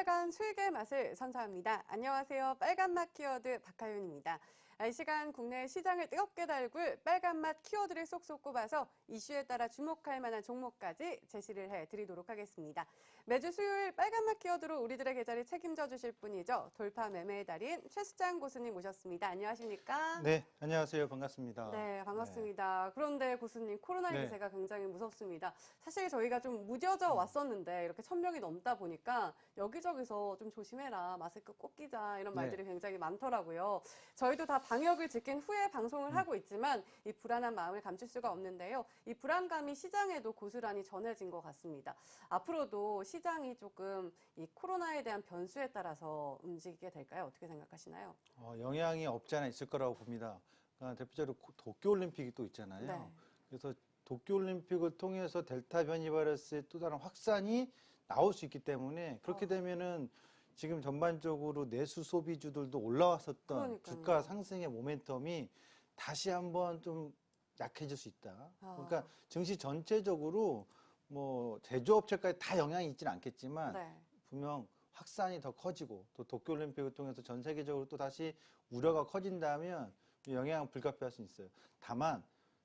새빨 간 수익의 맛을 선사합니다. 안녕하세요. 빨간맛 키워드 박하윤입니다. 아, 이 시간 국내 시장을 뜨겁게 달굴 빨간맛 키워드를 쏙쏙 꼽아서 이슈에 따라 주목할 만한 종목까지 제시를 해드리도록 하겠습니다. 매주 수요일 빨간맛 키워드로 우리들의 계좌를 책임져 주실 분이죠. 돌파 매매의 달인 최수장 고수님 모셨습니다. 안녕하십니까? 네, 안녕하세요. 반갑습니다. 네, 반갑습니다. 그런데 고수님, 코로나 네. 기세가 굉장히 무섭습니다. 사실 저희가 좀 무뎌져 왔었는데 이렇게 천 명이 넘다 보니까 여기저기서 좀 조심해라, 마스크 꼭 끼자 이런 네. 말들이 굉장히 많더라고요. 저희도 다 방역을 지킨 후에 음. 방송을 하고 있지만 이 불안한 마음을 감출 수가 없는데요. 이 불안감이 시장에도 고스란히 전해진 것 같습니다. 앞으로도 시장이 조금 이 코로나에 대한 변수에 따라서 움직이게 될까요? 어떻게 생각하시나요? 어, 영향이 없지 않아 있을 거라고 봅니다. 그러니까 대표적으로 고- 도쿄올림픽이 또 있잖아요. 네. 그래서 도쿄올림픽을 통해서 델타 변이 바이러스의 또 다른 확산이 나올 수 있기 때문에 그렇게 어. 되면은 지금 전반적으로 내수 소비주들도 올라왔었던 그러니까요. 주가 상승의 모멘텀이 다시 한번 좀 약해질 수 있다. 아. 그러니까 증시 전체적으로 뭐 제조업체까지 다 영향이 있지는 않겠지만 네. 분명 확산이 더 커지고 또 도쿄올림픽을 통해서 전 세계적으로 또 다시 우려가 커진다면 영향은 불가피할 수 있어요. 다만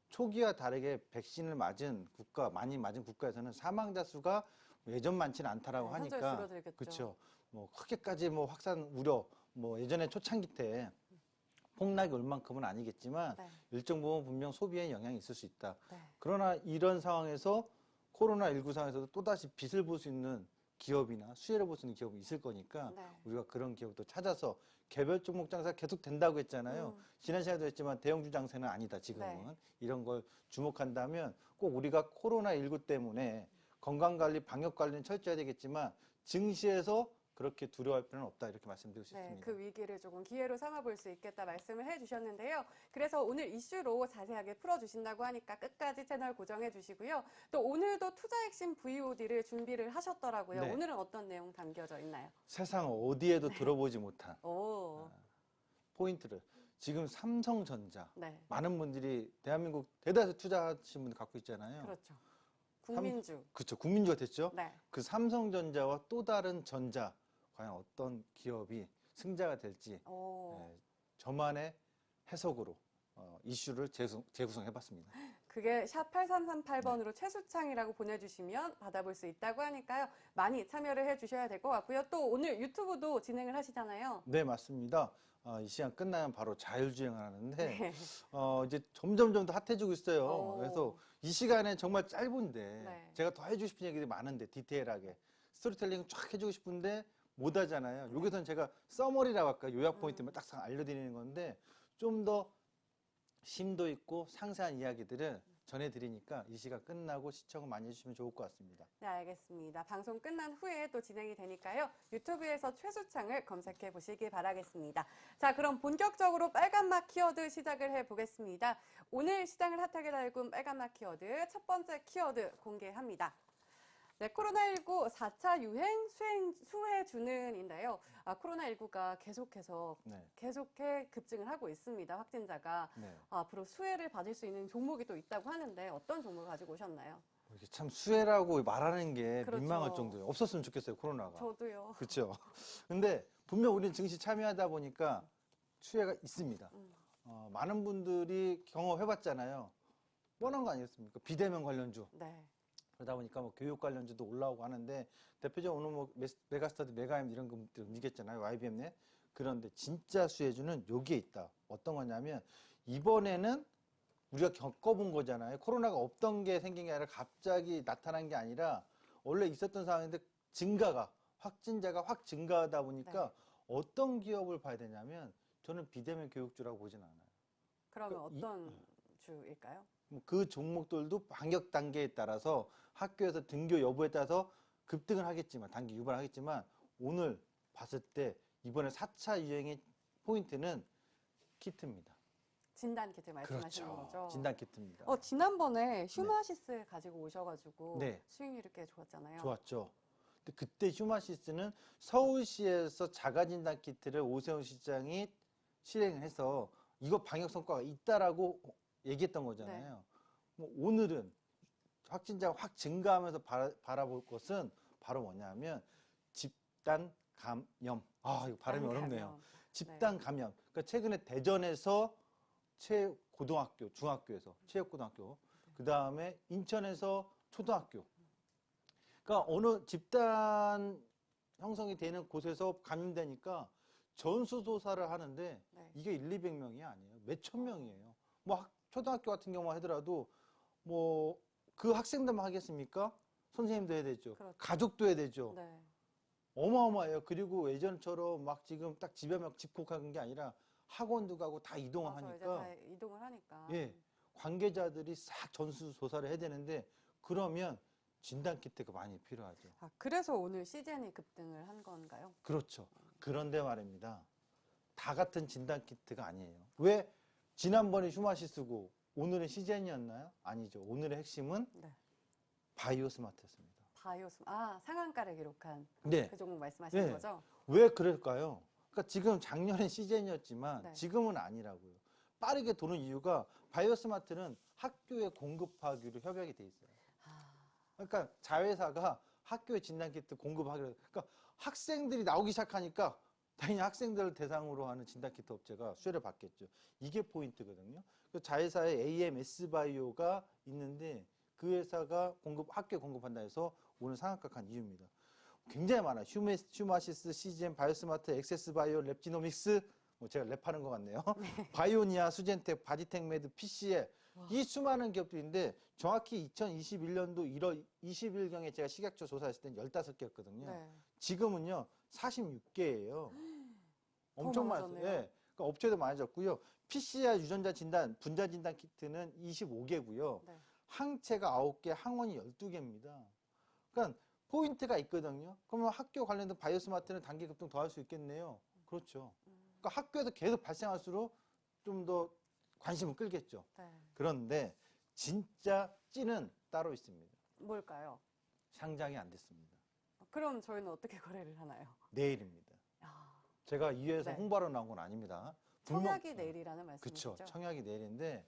초기와 다르게 백신을 맞은 국가 많이 맞은 국가에서는 사망자 수가 예전 많지는 않다라고 네, 하니까. 그렇죠. 뭐 크게까지 뭐 확산 우려 뭐 예전에 초창기 때 폭락이 올 만큼은 아니겠지만 네. 일정 부분 분명 소비에 영향이 있을 수 있다. 네. 그러나 이런 상황에서 코로나 19 상황에서도 또다시 빚을 볼 수 있는 기업이나 수혜를 볼 수 있는 기업이 있을 거니까 네. 우리가 그런 기업도 찾아서 개별 종목 장사 계속 된다고 했잖아요. 음. 지난 시간에도 했지만 대형주 장세는 아니다 지금은 네. 이런 걸 주목한다면 꼭 우리가 코로나 19 때문에 건강 관리, 방역 관리는 철저해야 되겠지만 증시에서 그렇게 두려워할 필요는 없다 이렇게 말씀드리고 네, 싶습니다. 그 위기를 조금 기회로 삼아볼 수 있겠다 말씀을 해주셨는데요. 그래서 오늘 이슈로 자세하게 풀어주신다고 하니까 끝까지 채널 고정해 주시고요. 또 오늘도 투자 핵심 VOD를 준비를 하셨더라고요. 네. 오늘은 어떤 내용 담겨져 있나요? 세상 어디에도 들어보지 못한 오, 포인트를 지금 삼성전자 네, 많은 분들이 대한민국 대다수 투자하신 분들 갖고 있잖아요. 그렇죠. 국민주. 그렇죠. 국민주가 됐죠. 네, 그 삼성전자와 또 다른 전자 과연 어떤 기업이 승자가 될지 오, 예, 저만의 해석으로 어, 이슈를 재구성, 재구성해봤습니다. 그게 샵 8338번으로 최수창이라고 보내주시면 받아볼 수 있다고 하니까요. 많이 참여를 해주셔야 될 것 같고요. 또 오늘 유튜브도 진행을 하시잖아요. 네, 맞습니다. 어, 이 시간 끝나면 바로 자율주행을 하는데 네. 어, 이제 점점점 더 핫해지고 있어요. 오. 그래서 이 시간에 정말 짧은데 네. 제가 더 해주고 싶은 얘기들이 많은데 디테일하게 스토리텔링 쫙 해주고 싶은데 못 하잖아요. 여기서는 제가 써머리라고 할까 요약 포인트만 딱 알려드리는 건데 좀 더 심도 있고 상세한 이야기들을 전해드리니까 이 시간 끝나고 시청을 많이 해주시면 좋을 것 같습니다. 네, 알겠습니다. 방송 끝난 후에 또 진행이 되니까요. 유튜브에서 최수창을 검색해 보시기 바라겠습니다. 자, 그럼 본격적으로 빨간맛 키워드 시작을 해 보겠습니다. 오늘 시장을 핫하게 달군 빨간맛 키워드 첫 번째 키워드 공개합니다. 네, 코로나19 4차 유행 수행, 수혜 주는인데요. 아, 코로나19가 계속해서 네. 계속해 급증을 하고 있습니다. 확진자가. 네. 아, 앞으로 수혜를 받을 수 있는 종목이 또 있다고 하는데 어떤 종목을 가지고 오셨나요? 이게 참 수혜라고 말하는 게 그렇죠. 민망할 정도예요. 없었으면 좋겠어요, 코로나가. 저도요. 그렇죠. 근데 분명 우리는 증시 참여하다 보니까 수혜가 있습니다. 음. 어, 많은 분들이 경험해봤잖아요. 뻔한 거 아니겠습니까? 비대면 관련주. 네. 그러다 보니까 뭐 교육 관련주도 올라오고 하는데 대표적으로 오늘 뭐 메가스터디, 메가임 이런 것들 움직였잖아요. YBM넷. 그런데 진짜 수혜주는 여기에 있다. 어떤 거냐면 이번에는 우리가 겪어본 거잖아요. 코로나가 없던 게 생긴 게 아니라 갑자기 나타난 게 아니라 원래 있었던 상황인데 증가가 확진자가 확 증가하다 보니까 어떤 기업을 봐야 되냐면 저는 비대면 교육주라고 보진 않아요. 그러면 그 이- 어떤 주일까요? 뭐그 종목들도 방역 단계에 따라서 학교에서 등교 여부에 따라서 급등을 하겠지만 단기 유발을 하겠지만 오늘 봤을 때 이번에 4차 유행의 포인트는 키트입니다. 진단 키트 말씀하시는 거죠? 진단 키트입니다. 어, 지난번에 휴마시스 가지고 오셔가지고 네. 수익률이 이렇게 좋았잖아요. 좋았죠. 근데 그때 휴마시스는 서울시에서 자가진단 키트를 오세훈 시장이 실행해서 이거 방역 성과가 있다라고 얘기했던 거잖아요. 뭐 오늘은 확진자가 확 증가하면서 바라, 바라볼 것은 바로 뭐냐면 집단 감염. 아, 이거 발음이 어렵네요. 감염. 집단 감염. 그러니까 최근에 대전에서 체육고등학교, 중학교에서 체육고등학교, 그 다음에 인천에서 초등학교. 그러니까 어느 집단 형성이 되는 곳에서 감염되니까 전수조사를 하는데 네. 이게 1, 200명이 아니에요. 몇 천 명이에요. 뭐 학- 초등학교 같은 경우만 하더라도 뭐 그 학생들만 하겠습니까? 선생님도 해야 되죠. 그렇죠. 가족도 해야 되죠. 네. 어마어마해요. 그리고 예전처럼 막 지금 딱 집에 막 집콕하는 게 아니라 학원도 가고 다 이동을 맞아, 하니까 다 이동을 하니까. 예, 관계자들이 싹 전수 조사를 해야 되는데 그러면 진단 키트가 많이 필요하죠. 아, 그래서 오늘 CGN이 급등을 한 건가요? 그렇죠. 그런데 말입니다. 다 같은 진단 키트가 아니에요. 왜 지난번에 휴마시스고 오늘은 시젠이었나요? 아니죠. 오늘의 핵심은 네. 바이오 스마트였습니다. 바이오스 아 상한가를 기록한 네. 그 종목 말씀하시는 네. 거죠? 왜 그럴까요? 그러니까 지금 작년엔 시즌이었지만 네. 지금은 아니라고요. 빠르게 도는 이유가 바이오스마트는 학교에 공급하기로 협약이 돼 있어요. 아, 그러니까 자회사가 학교에 진단 키트 공급하기로 그러니까 학생들이 나오기 시작하니까 당연히 학생들을 대상으로 하는 진단키트 업체가 수혜를 받겠죠. 이게 포인트거든요. 그 자회사에 AMS 바이오가 있는데 그 회사가 공급 학교에 공급한다 해서 오늘 상한가한 이유입니다. 굉장히 많아요. 휴메, 휴마시스, CGM, 바이오스마트, 엑세스 바이오, 랩지노믹스, 뭐 제가 랩하는 것 같네요. 바이오니아, 수젠텍, 바디텍메드, PCL 이 수많은 기업들인데 정확히 2021년도 1월 20일경에 제가 식약처 조사했을 땐 15개였거든요. 네. 지금은요 46개예요. 엄청 많았어요. 예. 그러니까 업체도 많아졌고요. PCR 유전자 진단, 분자 진단 키트는 25개고요. 네. 항체가 9개, 항원이 12개입니다. 그러니까 포인트가 있거든요. 그러면 학교 관련된 바이오스마트는 단기 급등 더 할 수 있겠네요. 그렇죠. 음, 그러니까 학교에서 계속 발생할수록 좀 더 관심을 끌겠죠. 네. 그런데 진짜 찐은 따로 있습니다. 뭘까요? 상장이 안 됐습니다. 그럼 저희는 어떻게 거래를 하나요? 내일입니다. 아, 제가 이 회사 네. 홍보하러 나온 건 아닙니다. 청약이 내일이라는 말씀이시죠? 그쵸. 청약이 내일인데,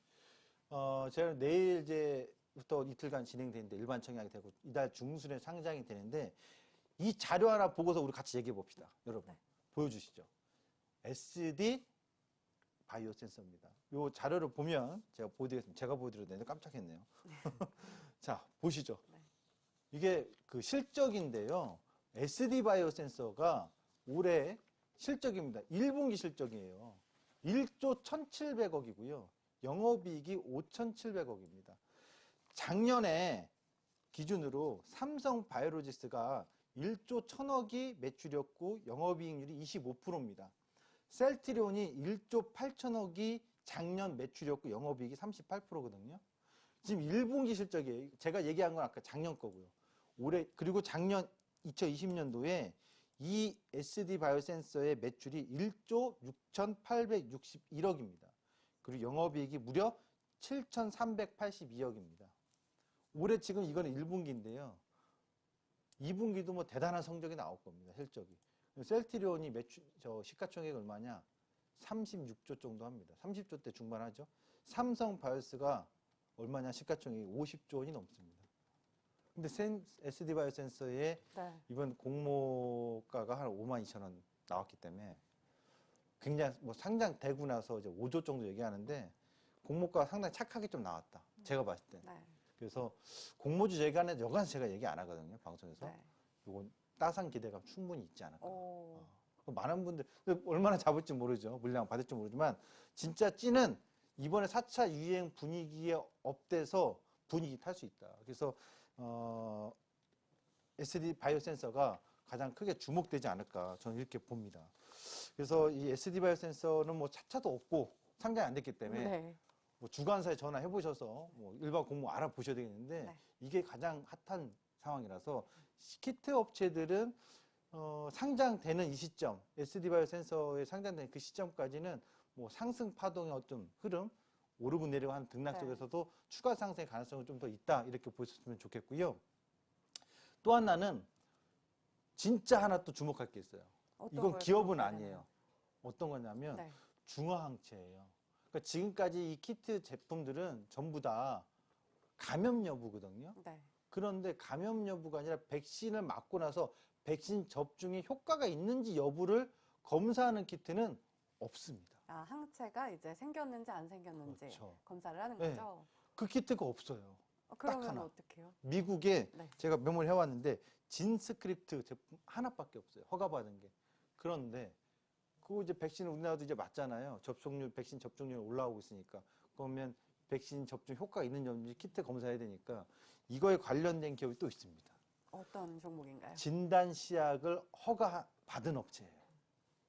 어, 제가 내일 이제부터 이틀간 진행되는데 일반 청약이 되고 이달 중순에 상장이 되는데 이 자료 하나 보고서 우리 같이 얘기해 봅시다. 여러분. 네. 보여주시죠. SD 바이오 센서입니다. 요 자료를 보면 제가 보여드리겠습니다. 제가 보여드려도 되는데 깜짝했네요. 자, 보시죠. 네. 이게 그 실적인데요. SD 바이오 센서가 올해 실적입니다. 1분기 실적이에요. 1조 1,700억이고요. 영업이익이 5,700억입니다. 작년에 기준으로 삼성 바이오로지스가 1조 1,000억이 매출이었고 영업이익률이 25%입니다. 셀트리온이 1조 8천억이 작년 매출이었고 영업이익이 38%거든요. 지금 1분기 실적이에요. 제가 얘기한 건 아까 작년 거고요. 올해 그리고 작년 2020년도에 이 SD 바이오 센서의 매출이 1조 6,861억입니다. 그리고 영업이익이 무려 7,382억입니다. 올해 지금 이거는 1분기인데요. 2분기도 뭐 대단한 성적이 나올 겁니다. 실적이. 셀트리온이 매출 저 시가총액 얼마냐? 36조 정도 합니다. 30조 대 중반 하죠. 삼성 바이오스가 얼마냐? 시가총액이 50조 원이 넘습니다. 근데 센, SD 바이오 센서의 네. 이번 공모가가 한 5만 2천 원 나왔기 때문에 굉장히 뭐 상장 되고 나서 이제 5조 정도 얘기하는데 공모가가 상당히 착하게 좀 나왔다. 제가 봤을 때. 네. 그래서 공모주 얘기하는 여간 제가 얘기 안 하거든요. 방송에서. 네. 요건 따상 기대감 충분히 있지 않을까. 오, 어, 많은 분들 얼마나 잡을지 모르죠. 물량 받을지 모르지만 진짜 찐은 이번에 4차 유행 분위기에 업돼서 분위기 탈 수 있다. 그래서 어, SD 바이오 센서가 가장 크게 주목되지 않을까 저는 이렇게 봅니다. 그래서 이 SD 바이오 센서는 뭐 차차도 없고 상장이 안 됐기 때문에 네. 뭐 주관사에 전화해 보셔서 뭐 일반 공모 알아보셔야 되겠는데 네. 이게 가장 핫한 상황이라서 키트 업체들은 어, 상장되는 이 시점, SD 바이오 센서에 상장되는 그 시점까지는 뭐 상승 파동의 어떤 흐름, 오르고 내리고 하는 등락 네. 속에서도 추가 상승의 가능성이 좀더 있다 이렇게 보셨으면 좋겠고요. 또 하나는 진짜 하나 또 주목할 게 있어요. 이건 걸 기업은 아니에요. 어떤 거냐면 네. 중화항체예요. 그러니까 지금까지 이 키트 제품들은 전부 다 감염 여부거든요. 네. 그런데 감염 여부가 아니라 백신을 맞고 나서 백신 접종이 효과가 있는지 여부를 검사하는 키트는 없습니다. 아, 항체가 이제 생겼는지 안 생겼는지 그렇죠. 검사를 하는 네. 거죠. 그 키트가 없어요. 어, 그러면 하나. 어떡해요? 미국에 네. 제가 메모를 해왔는데 진스크립트 제품 하나밖에 없어요. 허가받은 게. 그런데 그거 이제 백신 우리나라도 이제 맞잖아요. 접종률 백신 접종률 올라오고 있으니까 그러면 백신 접종 효과가 있는지 없는지 키트 검사해야 되니까 이거에 관련된 기업이 또 있습니다. 어떤 종목인가요? 진단 시약을 허가 받은 업체예요.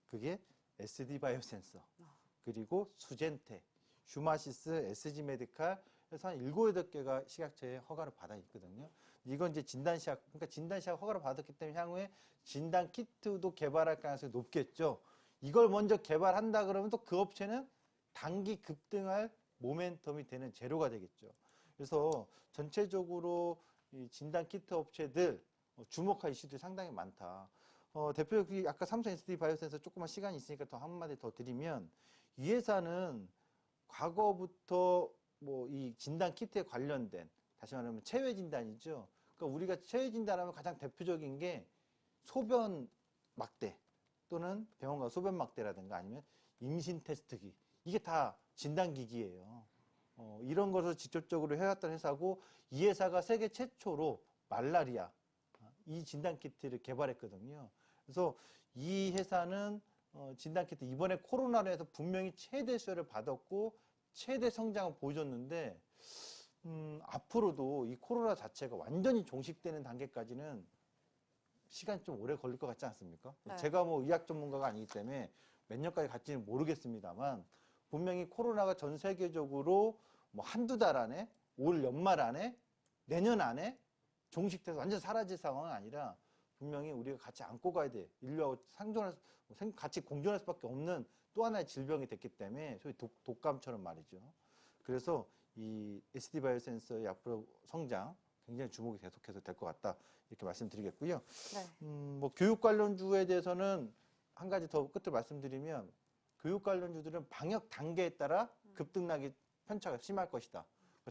그게 SD 바이오센서 그리고 수젠테, 슈마시스, SG 메디칼 해서 한 일곱 여덟 개가 식약처에 허가를 받아 있거든요. 이건 이제 진단 시약 그러니까 진단 시약 허가를 받았기 때문에 향후에 진단 키트도 개발할 가능성이 높겠죠. 이걸 먼저 개발한다 그러면 또 그 업체는 단기 급등할 모멘텀이 되는 재료가 되겠죠. 그래서 전체적으로 이 진단 키트 업체들 어, 주목할 이슈들이 상당히 많다. 어, 대표적인 아까 삼성 SD 바이오센서 조금만 시간이 있으니까 더 한마디 더 드리면 이 회사는 과거부터 뭐 이 진단 키트에 관련된 다시 말하면 체외 진단이죠. 그러니까 우리가 체외 진단하면 가장 대표적인 게 소변 막대 또는 병원 가 소변 막대라든가 아니면 임신 테스트기 이게 다 진단 기기예요. 어, 이런 것을 직접적으로 해왔던 회사고 이 회사가 세계 최초로 말라리아 이 진단 키트를 개발했거든요. 그래서 이 회사는 어, 진단 키트 이번에 코로나로 해서 분명히 최대 수혜를 받았고 최대 성장을 보여줬는데 음, 앞으로도 이 코로나 자체가 완전히 종식되는 단계까지는 시간이 좀 오래 걸릴 것 같지 않습니까? 네. 제가 뭐 의학 전문가가 아니기 때문에 몇 년까지 갈지는 모르겠습니다만 분명히 코로나가 전 세계적으로 뭐 한두 달 안에 올 연말 안에 내년 안에 종식돼서 완전 사라질 상황은 아니라 분명히 우리가 같이 안고 가야 돼. 인류하고 상존할, 수- 생- 같이 공존할 수밖에 없는 또 하나의 질병이 됐기 때문에 소위 독, 독감처럼 말이죠. 그래서 이 SD 바이오 센서의 앞으로 성장 굉장히 주목이 계속해서 될 것 같다. 이렇게 말씀드리겠고요. 네. 음, 뭐 교육 관련주에 대해서는 한 가지 더 끝으로 말씀드리면 교육 관련주들은 방역 단계에 따라 급등락이 편차가 심할 것이다.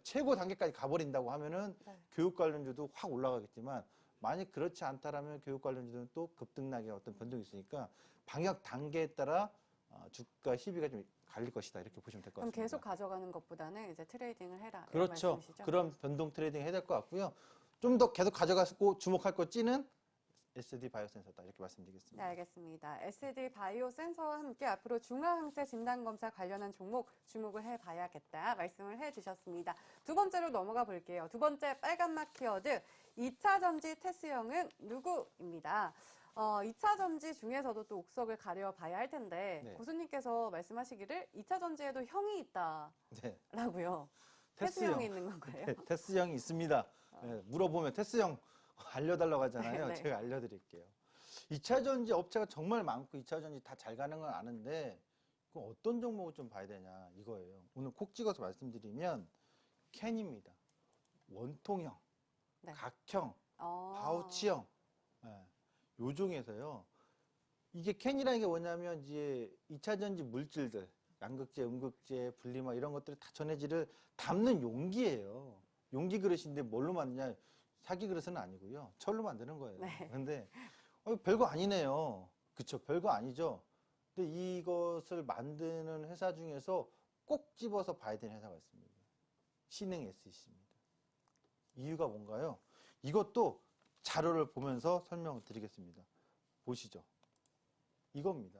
최고 단계까지 가버린다고 하면은 네. 교육 관련주도 확 올라가겠지만 만약 그렇지 않다라면 교육 관련주는 또 급등락의 어떤 변동이 있으니까 방역 단계에 따라 어, 주가 희비가 좀 갈릴 것이다 이렇게 보시면 될것 그럼 같습니다. 계속 가져가는 것보다는 이제 트레이딩을 해라. 그렇죠. 그런 변동 트레이딩 해야 될 것 같고요. 좀 더 계속 가져가고 주목할 것 찌는 SD 바이오 센서다 이렇게 네, 말씀드리겠습니다. 알겠습니다. SD 바이오 센서와 함께 앞으로 중화항체 진단 검사 관련한 종목 주목을 해봐야겠다 말씀을 해주셨습니다. 두 번째로 넘어가 볼게요. 두 번째 빨간 막 키워드 2차 전지 테스형은 누구입니다. 어, 2차 전지 중에서도 또 옥석을 가려 봐야 할 텐데 네. 고수님께서 말씀하시기를 2차 전지에도 형이 네. 있다라고요. 테스형. 테스형이 있는 건가요? 네, 테스형이 있습니다. 네, 물어보면 테스형 알려달라고 하잖아요. 네. 제가 알려드릴게요. 2차 전지 업체가 정말 많고 2차 전지 다 잘 가는 건 아는데 그럼 어떤 종목을 좀 봐야 되냐 이거예요. 오늘 콕 찍어서 말씀드리면 캔입니다. 원통형, 네. 각형, 어, 파우치형 예, 요 중에서요. 이게 캔이라는 게 뭐냐면 이제 2차 전지 물질들 양극재, 음극재, 분리막 이런 것들을 다 전해질을 담는 용기예요. 용기 그릇인데 뭘로 만드냐? 사기 그릇은 아니고요. 철로 만드는 거예요. 네. 근데 어, 별거 아니네요. 그쵸? 별거 아니죠. 근데 이것을 만드는 회사 중에서 꼭 집어서 봐야 되는 회사가 있습니다. 신흥 SEC입니다. 이유가 뭔가요? 이것도 자료를 보면서 설명을 드리겠습니다. 보시죠. 이겁니다.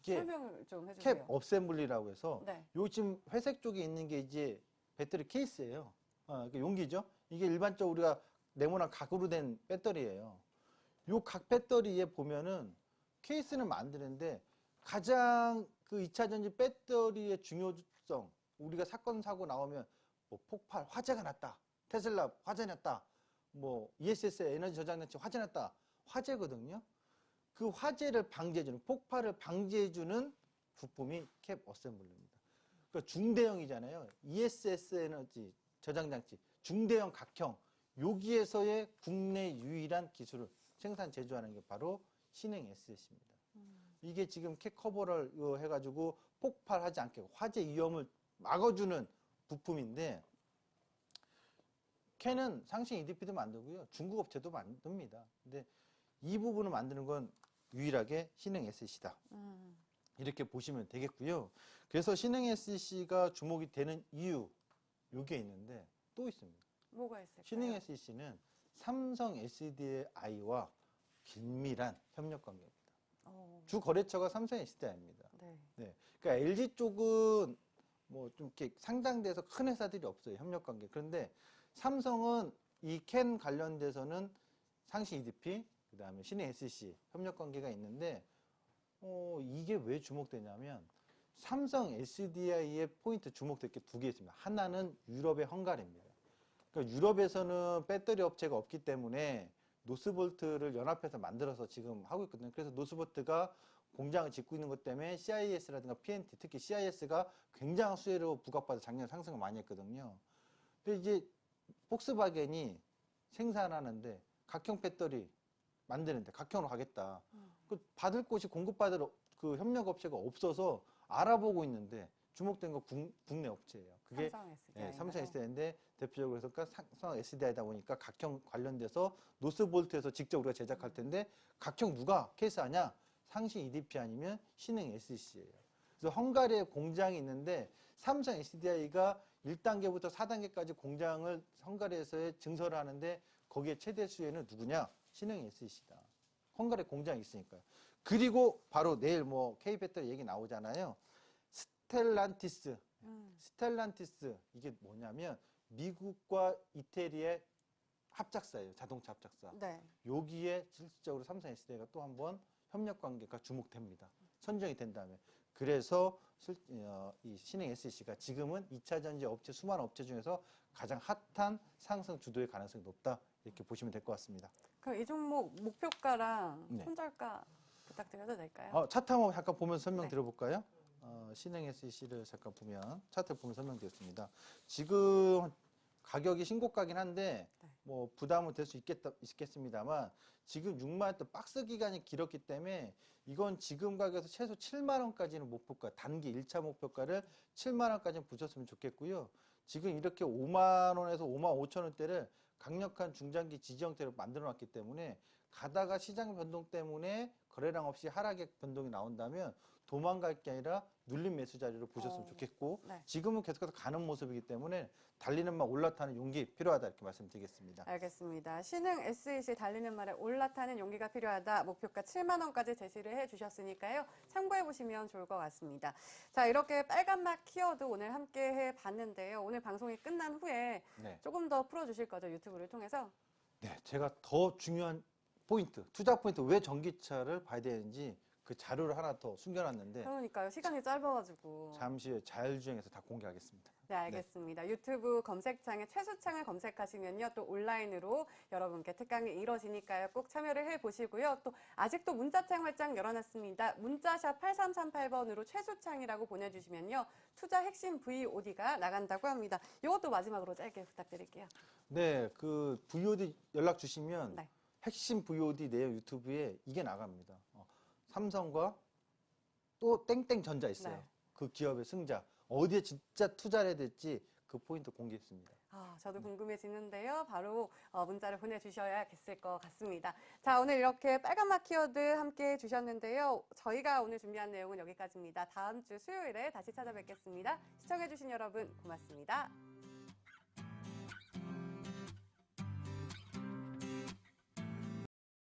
이게 설명을 좀 해주세요. 캡 업셈블리라고 해서 네. 요 지금 회색 쪽에 있는 게 이제 배터리 케이스예요. 어, 그 용기죠. 이게 일반적으로 우리가 네모난 각으로 된 배터리예요. 요 각 배터리에 보면은 케이스는 만드는데 가장 그 2차 전지 배터리의 중요성 우리가 사건 사고 나오면 뭐 폭발 화재가 났다. 테슬라 화재 났다. 뭐 ESS 에너지 저장 장치 화재 났다. 화재거든요. 그 화재를 방지해주는 폭발을 방지해주는 부품이 캡 어셈블리입니다. 그러니까 중대형이잖아요. ESS 에너지 저장 장치 중대형 각형 여기에서의 국내 유일한 기술을 생산 제조하는 게 바로 신행 SS입니다. 이게 지금 캡 커버를 해가지고 폭발하지 않게 화재 위험을 막아주는 부품인데 캔은 상식 EDP도 만들고요. 중국 업체도 만듭니다. 근데 이 부분을 만드는 건 유일하게 신흥 SC다. 음. 이렇게 보시면 되겠고요. 그래서 신흥 SC가 주목이 되는 이유 요게 있는데 또 있습니다. 뭐가 있을까요? 신흥 SC는 삼성 SDI와 긴밀한 협력 관계입니다. 어, 주 거래처가 삼성 SDI입니다. 네. 네. 그러니까 LG 쪽은 뭐 좀 이렇게 상장돼서 큰 회사들이 없어요. 협력 관계. 그런데 삼성은 이 캔 관련돼서는 상시 EDP, 그 다음에 신의 SC 협력 관계가 있는데 어, 이게 왜 주목되냐면 삼성 SDI의 포인트 주목될 게 두 개 있습니다. 하나는 유럽의 헝가리입니다. 그러니까 유럽에서는 배터리 업체가 없기 때문에 노스볼트를 연합해서 만들어서 지금 하고 있거든요. 그래서 노스볼트가 공장을 짓고 있는 것 때문에 CIS라든가 PNT, 특히 CIS가 굉장한 수혜로 부각받아 작년 상승을 많이 했거든요. 근데 이제 폭스바겐이 생산하는데 각형 배터리 만드는데 각형으로 가겠다. 음. 그 받을 곳이 공급받을 어- 그 협력 업체가 없어서 알아보고 있는데 주목된 거 국, 국내 업체예요. 그게 삼성 SDI. 예, SDI인데 대표적으로 해서 그러니까 삼성 SDI다 보니까 각형 관련돼서 노스볼트에서 직접 우리가 제작할 텐데 각형 누가 케이스하냐? 상시 EDP 아니면 신흥 SC예요. 그래서 헝가리에 공장이 있는데 삼성 SDI가 1단계부터 4단계까지 공장을 헝가리에서 증설을 하는데 거기에 최대 수혜는 누구냐? 신흥 SC다. 헝가리 공장이 있으니까요. 그리고 바로 내일 뭐 K 배터리 얘기 나오잖아요. 스텔란티스 음. 스텔란티스 이게 뭐냐면 미국과 이태리의 합작사예요. 자동차 합작사. 네. 여기에 실질적으로 삼성 SDI가 또 한번 협력 관계가 주목됩니다. 선정이 된 다음에. 그래서 실- 어, 이 신행 SC가 지금은 2차 전지 업체 수많은 업체 중에서 가장 핫한 상승 주도의 가능성이 높다. 이렇게 보시면 될 것 같습니다. 그럼 이 종목 목표가랑 네. 손절가 부탁드려도 될까요? 어, 차트 한번 잠깐 보면서 설명 네. 드려볼까요? 어, 신행 SC를 잠깐 보면 차트 보면 설명드렸습니다. 지금 가격이 신고가긴 한데 네. 뭐 부담은 될 수 있겠다 있겠습니다만 지금 6만 원대 박스 기간이 길었기 때문에 이건 지금 가격에서 최소 7만 원까지는 목표가 단기 1차 목표가를 7만 원까지는 붙였으면 좋겠고요. 지금 이렇게 5만 원에서 5만 5천 원대를 강력한 중장기 지지 형태로 만들어 놨기 때문에 가다가 시장 변동 때문에 거래량 없이 하락의 변동이 나온다면 도망갈 게 아니라 눌림 매수 자리로 보셨으면 어, 좋겠고 네. 지금은 계속해서 가는 모습이기 때문에 달리는 막 올라타는 용기 필요하다 이렇게 말씀드리겠습니다. 알겠습니다. 신흥 SEC 달리는 말에 올라타는 용기가 필요하다. 목표가 7만 원까지 제시를 해주셨으니까요. 참고해 보시면 좋을 것 같습니다. 자 이렇게 빨간막 키워드 오늘 함께 해봤는데요. 오늘 방송이 끝난 후에 네. 조금 더 풀어주실 거죠 유튜브를 통해서. 네, 제가 더 중요한 포인트, 투자 포인트 왜 전기차를 봐야 되는지 그 자료를 하나 더 숨겨놨는데 그러니까요. 시간이 짧아가지고. 잠시 후에 자율주행에서 다 공개하겠습니다. 네, 알겠습니다. 유튜브 검색창에 최수창을 검색하시면요. 또 온라인으로 여러분께 특강이 이뤄지니까요. 꼭 참여를 해보시고요. 또 아직도 문자창 활짝 열어놨습니다. 문자샵 8338번으로 최수창이라고 보내주시면요. 투자 핵심 VOD가 나간다고 합니다. 이것도 마지막으로 짧게 부탁드릴게요. 네, 그 VOD 연락 주시면 네. 핵심 VOD 내용 유튜브에 이게 나갑니다. 어, 삼성과 또 땡땡전자 있어요. 네. 그 기업의 승자 어디에 진짜 투자를 해야 될지 그 포인트 공개했습니다. 아, 저도 궁금해지는데요. 바로 어, 문자를 보내주셔야겠을 것 같습니다. 자, 오늘 이렇게 빨간막 키워드 함께 해주셨는데요. 저희가 오늘 준비한 내용은 여기까지입니다. 다음 주 수요일에 다시 찾아뵙겠습니다. 시청해주신 여러분 고맙습니다.